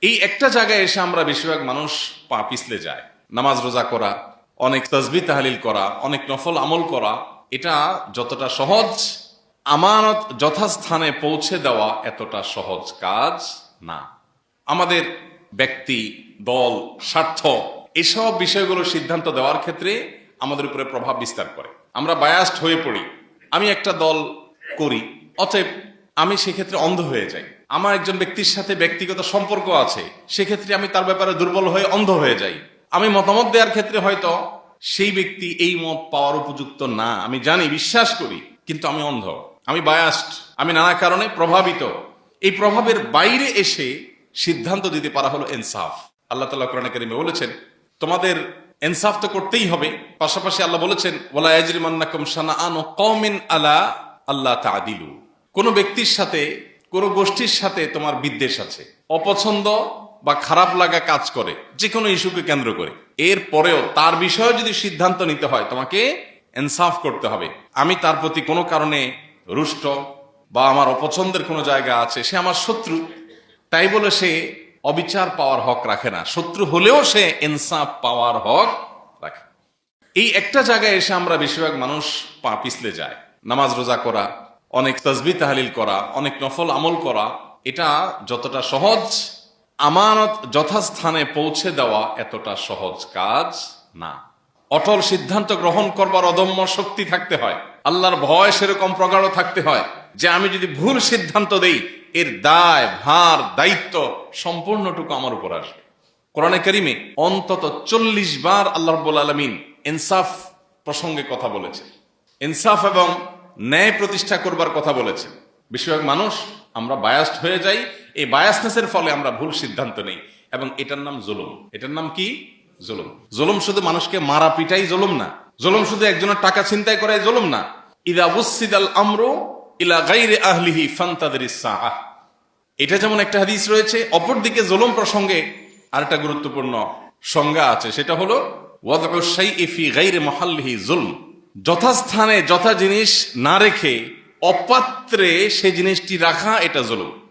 এই একটা জায়গায় এসে আমরা বেশিরভাগ মানুষ পা পিছলে যায়। নামাজ রোজা করা, অনেক তসবি তাহলিল করা, অনেক নফল আমল করা, এটা যতটা সহজ, আমানত যথাস্থানে পৌঁছে দেওয়া এতটা সহজ কাজ না। আমাদের ব্যক্তি, দল, স্বার্থ, এসব বিষয়গুলো সিদ্ধান্ত দেওয়ার ক্ষেত্রে আমাদের উপরে প্রভাব বিস্তার করে। আমরা বায়াস্ট হয়ে পড়ি। আমি একটা দল করি, অতএব আমি সেক্ষেত্রে অন্ধ হয়ে যাই। আমার একজন ব্যক্তির সাথে ব্যক্তিগত সম্পর্ক আছে, সেক্ষেত্রে আমি তার ব্যাপারে দুর্বল হয়ে অন্ধ হয়ে যাই। আমি মতামত দেওয়ার ক্ষেত্রে হয়তো সেই ব্যক্তি এই মত পাওয়ার উপযুক্ত না। আমি জানি, বিশ্বাস করি, কিন্তু আমি অন্ধ। আমি বায়াস্ট আমি নানা কারণে প্রভাবিত। এই প্রভাবের বাইরে এসে সিদ্ধান্ত দিতে পারা হলো ইনসাফ। আল্লাহ তালা কোরআন কারিমে বলেছেন, তোমাদের ইনসাফ তো করতেই হবে। পাশাপাশি আল্লাহ বলেছেন ওলা ইয়াজরিমান্নাকুম শানাআন কওমিন আলা আল্লাহ তাআদিলু। কোন ব্যক্তির সাথে কোন গোষ্ঠীর সাথে তোমার বিদ্বেষ আছে, অপছন্দ বা খারাপ লাগা কাজ করে যে কোনো ইস্যুকে কেন্দ্র করে। এর পরেও তার বিষয়ে যদি সিদ্ধান্ত নিতে হয়, তোমাকে ইনসাফ করতে হবে। আমি তার প্রতি কোনো কারণে রুষ্ট বা আমার অপছন্দের কোনো জায়গা আছে, সে আমার শত্রু, তাই বলে সে অবিচার পাওয়ার হক রাখে না। শত্রু হলেও সে ইনসাফ পাওয়ার হক রাখে। এই একটা জায়গায় এসে আমরা বেশিরভাগ মানুষ পা পিছলে যায়, নামাজ রোজা করা অনেক তসবি তাহলিল করা, অনেক নফল আমল করা, এটা যতটা সহজ, আমানত যথাস্থানে পৌঁছে দেওয়া এতটা সহজ কাজ না। অটল সিদ্ধান্ত গ্রহণ করবার অদম্য শক্তি থাকতে হয়। আল্লাহর ভয় সেরকম প্রগাঢ় থাকতে হয় যে আমি যদি ভুল সিদ্ধান্ত দেই, এর দায়, ভার, দায়িত্ব সম্পূর্ণটুকু আমার উপর আসবে। কোরআনে করিমে অন্তত চল্লিশ বার আল্লাহ রব্বুল আলমিন ইনসাফ প্রসঙ্গে কথা বলেছে ইনসাফ এবং ন্যায় প্রতিষ্ঠা করবার কথা বলেছেন। বেশিরভাগ মানুষ, আমরা বায়াস্ট হয়ে যাই। এই বায়াসনেসের ফলে আমরা ভুল সিদ্ধান্ত নেই। এবং এটার নাম জুলুম। এটার নাম কি? জুলুম। জুলুম শুধু মানুষকে মারা পিটাই জুলুম না। জুলুম শুধু একজনের টাকা ছিনতাই করাই জুলুম না। ইদা আল আমরু ইলা গাইরে আহলিহি ফান্তাদের এটা যেমন একটা হাদিস রয়েছে, অপরদিকে জুলুম প্রসঙ্গে আরেকটা গুরুত্বপূর্ণ সংজ্ঞা আছে। সেটা হলো শাইই ফি গাইরি মাহাল্লিহি জুলম। যথাস্থানে যথা জিনিস না রেখে অপাত্রে সে জিনিসটি রাখা এটা জুলুম।